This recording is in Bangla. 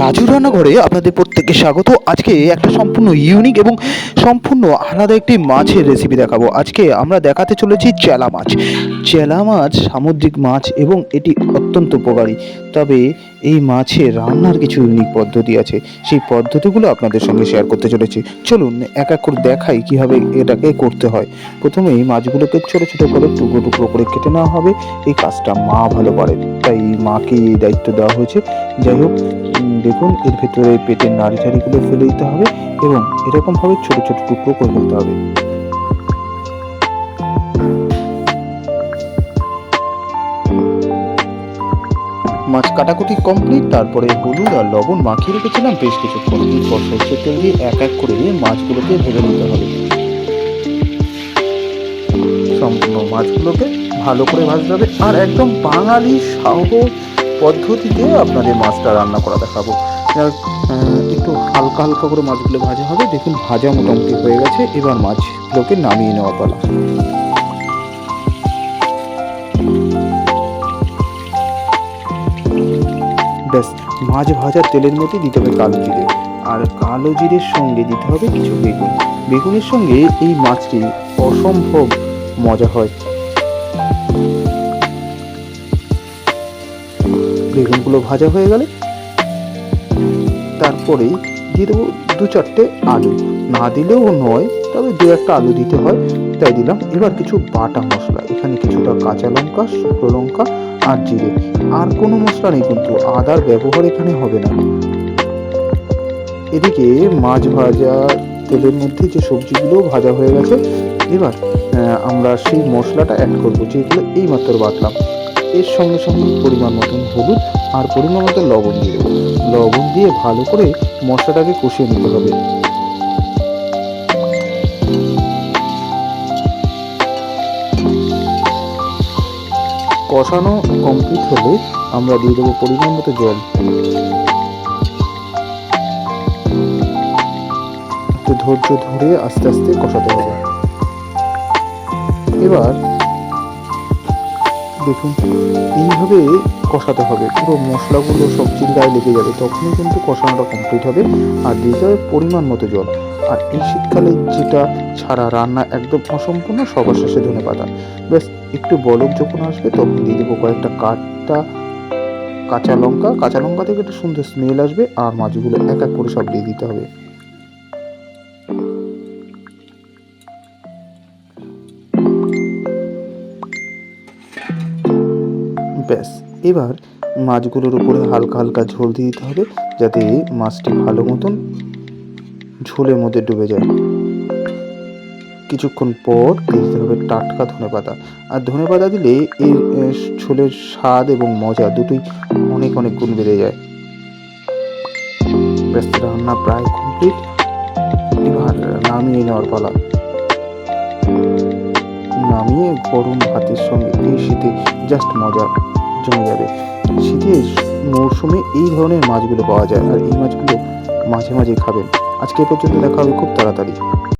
রাজু রান্নাঘরে আপনাদের প্রত্যেককে স্বাগত। আজকে একটা সম্পূর্ণ ইউনিক এবং সম্পূর্ণ আলাদা একটি মাছের রেসিপি দেখাবো। আজকে আমরা দেখাতে চলেছি চেলা মাছ। চেলা মাছ সামুদ্রিক মাছ এবং এটি অত্যন্ত উপকারী। তবে এই মাছের রান্নার কিছু ইউনিক পদ্ধতি আছে। সেই পদ্ধতিগুলো আপনাদের সঙ্গে শেয়ার করতে চলেছি। চলুন এক এক করে দেখাই কীভাবে এটাকে করতে হয়। প্রথমেই মাছগুলোকে ছোটো ছোটো করে টুকরো টুকরো করে কেটে নেওয়া হবে। এই কাজটা মা ভালো পারেন তাই মাকে এই দায়িত্ব দেওয়া হয়েছে। যাই হোক দেখুন, এর ভেতরে পেটের নাড়ি টাড়িগুলো ফেলে দিতে হবে এবং এরকমভাবে ছোট ছোট টুকরো করে নিতে হবে। মাছ কাটাকুটি কমপ্লিট তারপরে হলুদ আর লবণ মাখিয়ে রেখেছিলাম। বেশ কিছুক্ষণ এরপর সর্ষের তেল দিয়ে এক এক করে দিয়ে মাছগুলোকে ভেজে নিতে হবে। সম্পূর্ণ মাছগুলোকে ভালো করে ভাজতে হবে। আর একদম বাঙালি সহজ পদ্ধতিতে আপনাদের মাছটা রান্না করা দেখাবো। একটু হালকা হালকা করে মাছগুলো ভাজা হবে। দেখুন, ভাজা মোটামুটি হয়ে গেছে। এবার মাছগুলোকে নামিয়ে নেওয়া পালা। ব্যাস, মাছ ভাজার তেলের মধ্যে দিতে হবে কালো জিরে। আর কালো জিরের সঙ্গে দিতে হবে কিছু বেগুন। বেগুনের সঙ্গে এই মাছটি অসম্ভব মজা হয়। বেগুনগুলো ভাজা হয়ে গেলে তারপরে দিয়ে দেবো দু চারটে আলু। না দিলেও নয়, তবে দু একটা আলু দিতে হয়। তাই দিলাম। এবার কিছু বাটা মশলা। এখানে কিছুটা কাঁচা লঙ্কা, শুকনো লঙ্কা আর জিরে। আর কোনো মশলা নেই কিন্তু। আদার ব্যবহার এখানে হবে না। এদিকে মাছ ভাজা, তেলের মধ্যে যে সবজিগুলো ভাজা হয়ে গেছে, এবার আমরা সেই মশলাটা অ্যাড করব। যেগুলো এই মাত্র বাটলাম। এর সঙ্গে সঙ্গে পরিমাণ মতন হলুদ আর পরিমাণ মতো লবণ দিয়ে দেবো। লবণ দিয়ে ভালো করে মশলাটাকে কষিয়ে নিতে হবে। কষানো কমপ্লিট হলে আমরা দিয়ে দেবো পরিমাণ মতো জল। ধৈর্য ধরে আস্তে আস্তে কষাতে হবে। এবার দেখুন, এইভাবে কষাতে হবে। পুরো মশলাগুলো সবজির গায়ে লেগে যাবে। তখনই কিন্তু কষানোটা কমপ্লিট হবে। আর দিতে হবে পরিমাণ মতো জল। আর এই শীতকালে যেটা ছাড়া রান্না একদম অসম্পূর্ণ সবার শেষে ধনে পাতা। ব্যাস, একটু বলক যখন আসবে, তখন দিয়ে দেবো কয়েকটা কাঠটা কাঁচা লঙ্কা। কাঁচা লঙ্কা থেকে একটু সুন্দর স্মেল আসবে। আর মাছগুলো এক এক করে সব দিয়ে দিতে হবে। ব্যাস। এবার মাছগুলোর উপরে হালকা হালকা ঝোল দিয়ে দিতে হবে যাতে মাছটি ভালো মতন ঝোলের মধ্যে ডুবে যায়। কিছুক্ষণ পর দিতে হবে টাটকা ধনে পাতা আর ধনে পাতা দিলে এই এ, ঝোলের স্বাদ এবং মজা দুটোই অনেক অনেক গুণ বেড়ে যায়। ব্যাস রান্না প্রায় কমপ্লিট এবার নামিয়ে নেওয়ার পালা। নামিয়ে গরম ভাতের সঙ্গে এই শীতে জাস্ট মজা জমে যাবে। শীতের মৌসুমে এই ধরনের মাছগুলো পাওয়া যায়, আর এই মাছগুলো মাঝে মাঝে খাবেন। আজকে পর্যন্ত দেখা হবে খুব তাড়াতাড়ি।